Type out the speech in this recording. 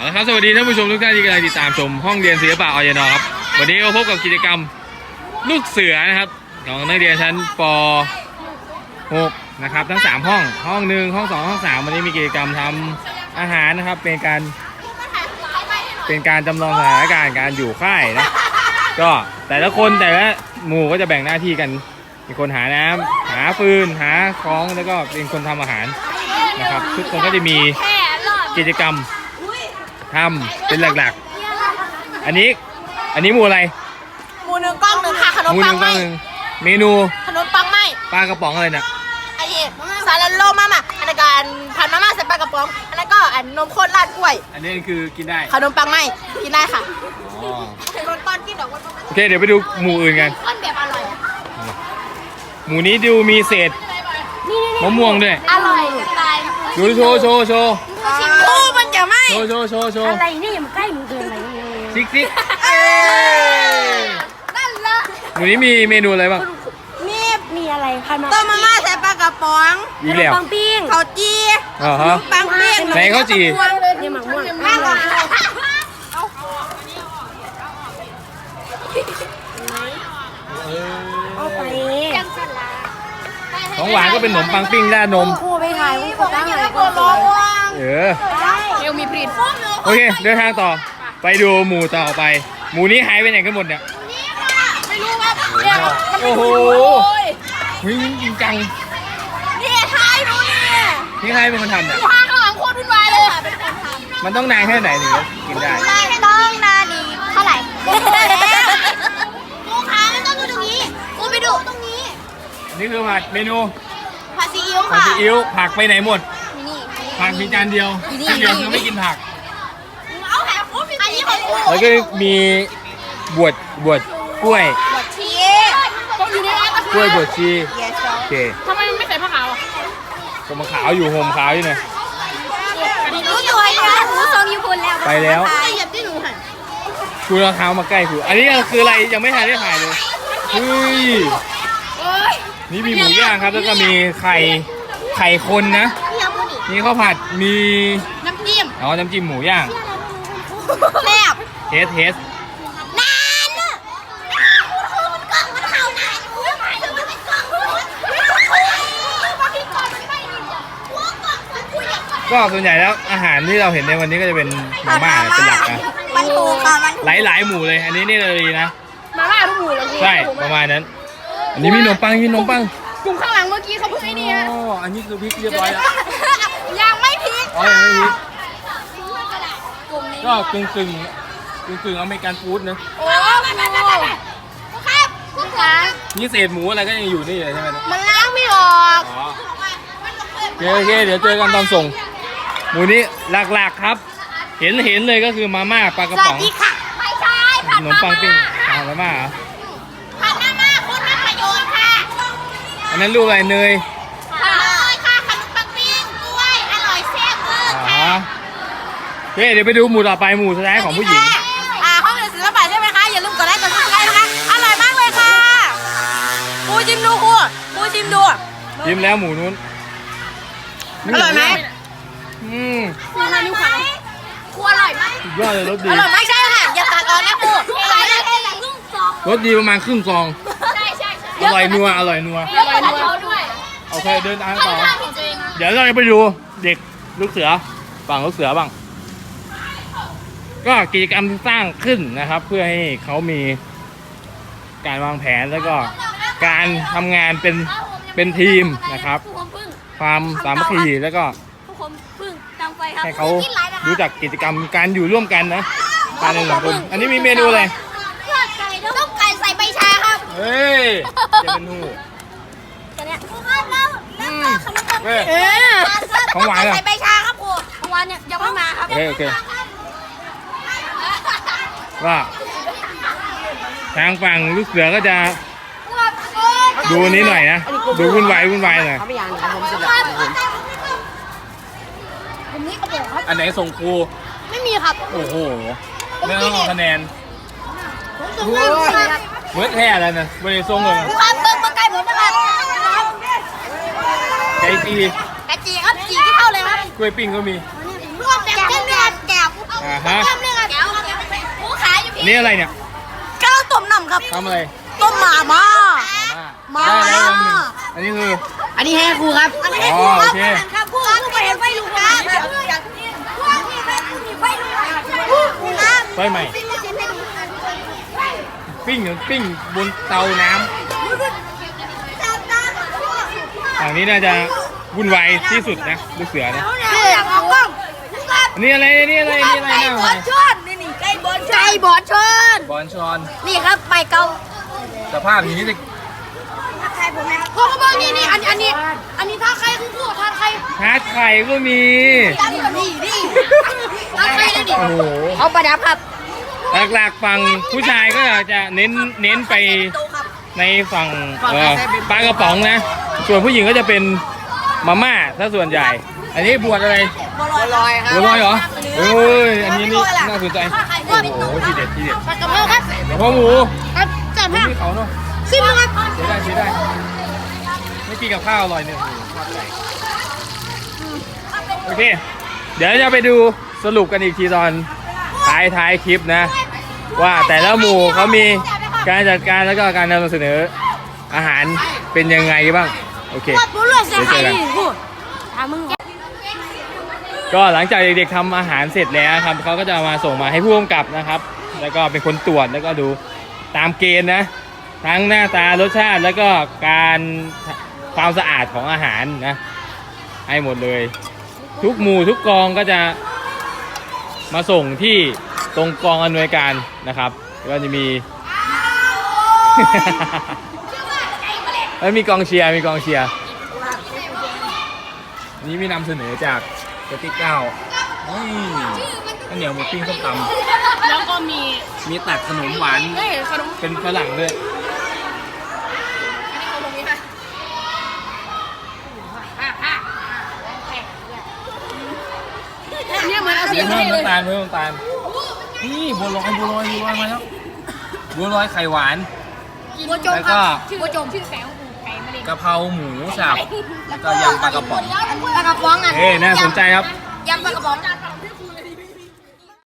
เอาละครับสวัสดีท่านผู้ชมทุกท่านที่กำลังติดตามชมห้องเรียนศิลปะออยนครับวันนี้เราพบกับกิจกรรมลูกเสือนะครับของนักเรียนชั้นป .6 นะครับทั้ง 3 ห้องห้องหนึ่งห้อง2ห้อง3วันนี้มีกิจกรรมทำอาหารนะครับเป็นการเป็นการจำลองสถานการณ์การอยู่ค่ายนะก็แต่ละคนแต่ละหมู่ก็จะแบ่งหน้าที่กันมีคนหาน้ำหาฟืนหาของแล้วก็เป็นคนทำอาหารนะครับทุกคนก็จะมีกิจกรรม ทำเป็นหลักๆ อันนี้ อันนี้หมูอะไรหมูหนึ่งกล้องหนึ่งค่ะขนมหมูหปันึ่งงไหมก้อนหนึ่งเมนูขนมปังไหมปลากระป๋องอะไรเนี่ยไอ้สาลาโลมาม่าอันนั้นก็อันผัดมาม่าใส่ปลากระป๋องอันนั้นก็อันนมข้นราดกล้วย อันนี้คือกินได้ขนมปังไหมกินได้ค่ะอ๋อขนมปังกินดอกวันโอเค เดี๋ยวไปดูหมูอื่นกันก้อนแบบอร่อยหมูนี้ดูมีเศษมะม่วงด้วย อร่อยตายดูโชว์โชว์โชว์ชิม ดูมันจะไหมโชว์โชว์โชว์โชว์อะไรนี่มันใกล้มึงเกินอะไรนี่ซิกซิกนั่นละหมูนี้มีเมนูอะไรบ้างมีมีอะไรพันมาต้มมาม่าใส่ปลากระป๋องอีกแล้วปังปิ้งข้าวจีอ่าฮะปังเปี้ยนไหนข้าวจี่เนี่ยหมักม่วงแม่ก็เอาไปของหวานก็เป็นขนมปังปิ้งราดนมครูไปถ่ายครูตั้งอะไรปวดร้อนว่างเออเอ วมีพรินโอเค เดินทางต่อ ไปดูหมูต่อไป หมูนี้หายไปไหนกันหมดเนี่ย ไม่รู้ว่าเนี่ยมันโอ้โหโอ้ยเฮ้ยจริงจังนี่ทายดูเนี่ยนี่ใครเป็นคนทำเนี่ยข้างหลังโคตรวุ่นวายเลยเป็นคนทำมันต้องนานแค่ไหนถึงจะกินได้ ไม่ต้องนานอีกเท่าไหร่ครูขาไม่ต้องดูตรงนี้ครูไปดูตรงนี้ นี่คือผัดเมนูผัดซีอิ๊วผัดค่ะ ซีอิ๊วผักไปไหนหมดนี่ ผักมีจานเดียวจานเดียวคือไม่กินผัก เอาแหมครูอันนี้ของครูแล้วก็มีบวชบวชกล้วยบดชีต้องอยู่ในร้านกล้วยบวชชีเยสโอเคทำไมไม่ใส่ผ้าขาวก็มาขาวอยู่ห่มขาวอยู่เนี่ยรู้ตัวยังครูทรงอยู่คนแล้วไปแล้วเหยียบที่หนูหันคุณเอาเท้ามาใกล้คุณอันนี้คืออะไรยังไม่ทันได้ถ่ายเลยเฮ้ย โอ้ยนี่มีหมูย่างครับ แล้วก็มีไข่ไข่คนนะพี่ยังพูดอีก มีข้าวผัดมีน้ำจิ้มอ๋อน้ำจิ้มหมูย่างแซ่บเทสเทสนานอะคือมันกล้องมันเข้านานอุ้ยมันเป็นกล้องบางทีกล้องมันไม่ดีอะหัวกล้องมันคุยกับมันก็ส่วนใหญ่แล้วอาหารที่เราเห็นในวันนี้ก็จะเป็นมาม่าเป็นหลักนะมันถูกค่ะมันหลายหลายๆหมู่เลย อันนี้นี่เลยนะมาม่าทุกหมู่เลยใช่ประมาณนั้น อันนี้มีขนมปังมีขนมปังกลุ่มข้างหลังเมื่อกี้เขาเพิ่งไอ้นี่อ๋ออันนี้คือพริกเรียบร้อยแล้วยังไม่พลิก อ๋อยังไม่พริกกลุ่มนี้ก็กึ่งกึ่งกึ่งกึ่งๆอเมริกันฟู้ดนะโอ้ครับคุณขานี่เศษหมูอะไรก็ยังอยู่นี่เลยใช่ไหมเนี่ยมันล้างไม่ออกอ๋อโอเคโอเคเดี๋ยวเจอกันตอนส่ง หมูนี้หลักๆครับ เห็นเห็นเลยก็คือมาม่าปลากระสวัป๋สอง ดีค่ะไม่ใช่ขผัดนมมาปังปิ้งม่าอ่ามาม่าเหรอผัดมาม่าคุณมีประโยชน์ค่ะอันนั้นลูกอะไรเนย ผัดเลยค่ะขนมปังปิ้งกล้วยอร่อยแซ่บเวอร์ อ๋อ ค่ะ โอเคเดี๋ยวไปดูหมู่ต่อไปหมู่สุดท้ายของผู้หญิง อ่าห้องเรียนศิลปะใช่ไหมคะ อย่าลืมกดไลค์กดซับสไครต์นะคะ อร่อยมากเลยค่ะครูชิมดูครูครูชิมดู ยิ้มแล้วหมูนู้นอร่อยไหม อืมครูอร่อยไหมครูอร่อยไหมสุดยอดเลยรสดี อร่อยไหมใช่ค่ะ อย่าตัดออกนะครูอร่อยเลยครึ่งซองรสดีประมาณครึ่งซอง ใช่ใช่ใช่อร่อยนัว อร่อยนัว เยอะกว่าเขาด้วยโอเคเดินทางต่อข้างจริงเดี๋ยวเราจะไปดูเด็กลูกเสือฝั่งลูกเสือบ้าง ก็กิจกรรมที่สร้างขึ้นนะครับ เพื่อให้เขามีการวางแผนแล้วก็การทำงานเป็นเป็นทีมนะครับผู้คุมพึ่งความสามัคคีแล้วก็ผู้คุมพึ่งตามไฟครับให้เขารู้จักกิจกรรมการอยู่ร่วมกันนะการในสังคมอันนี้มีเมนูอะไรต้มไก่ใส่ใบชาครับเฮ้ยจะเป็นหูตัวเนี้ยครูครับแล้วแล้วก็ขนมปังเว้ยเออของหวานเหรอใส่ใบชาครับครูเมื่อวานเนี่ยยังไม่มาครับโอเคโอเค ว่าทางฝั่งลูกเสือก็จะดูนี้หน่อยนะ ดูวุ่นวายวุ่นวายหน่อยเขาไม่ยังครับผมสุดละผมนี่กระเป๋าครับ อันไหนส่งครูไม่มีครับ โอ้โหไม่ต้องเอาคะแนนผมส่งให้ครูครับเมื่อแท้แล้วนะไม่ได้ส่งเลยครูครับเบิ้งเบิ้งไก่ผมนะครับใจจีไก่จีครับจีที่เข้าเลยครับกล้วยปิ้งก็มีรวมแบบเต็มเลยแจกเอาอ่าฮะทำเลยครับหมูขาย อยู่อันพี่นี่อะไรเนี่ยกระต้มน้ำครับ ทำอะไรต้มหมาม่ามามาได้แล้ววันหนึ่งอันนี้คือ อันนี้ให้ครูครับ อันนี้ให้อ๋คอรูครับโอเค ครับครูครับไปเห็นไฟลุกครับพวกนี้ครับมีไฟลุกครับไฟใหม่ ปิ้งหรือปิ้งบนเตาน้ำฝั่งนี้น่าจะวุ่นวายที่สุดนะลูกเสือนะนี่อยากออกกล้องครับอันนี้อะไรอันนี่อะไรอันนี่อะไรไก่หน้าบอะไรอนชอน นี่นี่ไก่บอนชอนไก่บอนชอนบอลชอน นี่ครับไปเกาสภาพอย่างนี้จะใครผมนะพ่อก็บอกนี่นี่อันอันนี้ อันนี้ท่าใครคุณครูท่าใครฮาร์ดไข่ก็มีอันนี้นี่นี่ท่าใครเลยดิโอ้โห เอาประดับครับหลักๆฝั่งผู้ชายก็จะเน้นเน้นไปในฝั่งเอ่อปลากระป๋องนะ ส่วนผู้หญิงก็จะเป็นมาม่าถ้าส่วนใหญ่ อันนี้บวชอะไรบัวลอยครับบัวลอยเหรอเอ้ยอันนี้นี่น่าสนใจ โอ้โหทีเด็ดทีเด็ดผัดกะเพราครับเดี๋ยวพ่อหมูครับจัดไม่ผักมีเขาเนาะซิมครับเสียได้เสียได้ไม่กินกับข้าวอร่อยเนี่ยโอ้โหชอบใจโอเค เดี๋ยวจะไปดูสรุปกันอีกทีตอนท้ายท้ายคลิปนะ ว่าแต่ละหมู่เขามีการจัดการแล้วก็การนำเสนออาหารเป็นยังไงบ้าง โอเคว่าบุเลือดใส่ไข่ดิกูถามมึง ก็หลังจากเด็กๆทำอาหารเสร็จแล้วครับเขาก็จะมาส่งมาให้ผู้กำกับนะครับ แล้วก็เป็นคนตรวจแล้วก็ดูตามเกณฑ์นะ ทั้งหน้าตารสชาติแล้วก็การความสะอาดของอาหารนะให้หมดเลย ทุกหมู่ทุกกองก็จะมาส่งที่ตรงกองอำนวยการนะครับก็จะมีแล้วมีกองเชียร์มีกองเชียร์นนี้มีนำเสนอจาก สติ๊กเก้าอืมข้าวเหนียวหมูปิ้งส้มตแล้วก็มีำมีตัดขนมหวาน เฮ้ยขนมเป็นฝรั่งด้วยเนี่ยเหมือนเอาสีเพิ่มให้เลยน้ำตาลเพิ่มน้ำตาล นี่บัวลอยบัวลอยบัวลอยมาแล้ว บัวลอยไข่หวาน บัวจมแล้วคก็รับชื่อโจมชื่อแฝงอูไก่มะเร็งกะเพราหมูสับแล้วก็ยำปลากระป๋อง ปลากระป๋องอะเอ้น่าสนใจครับ ยำปลากระป๋อง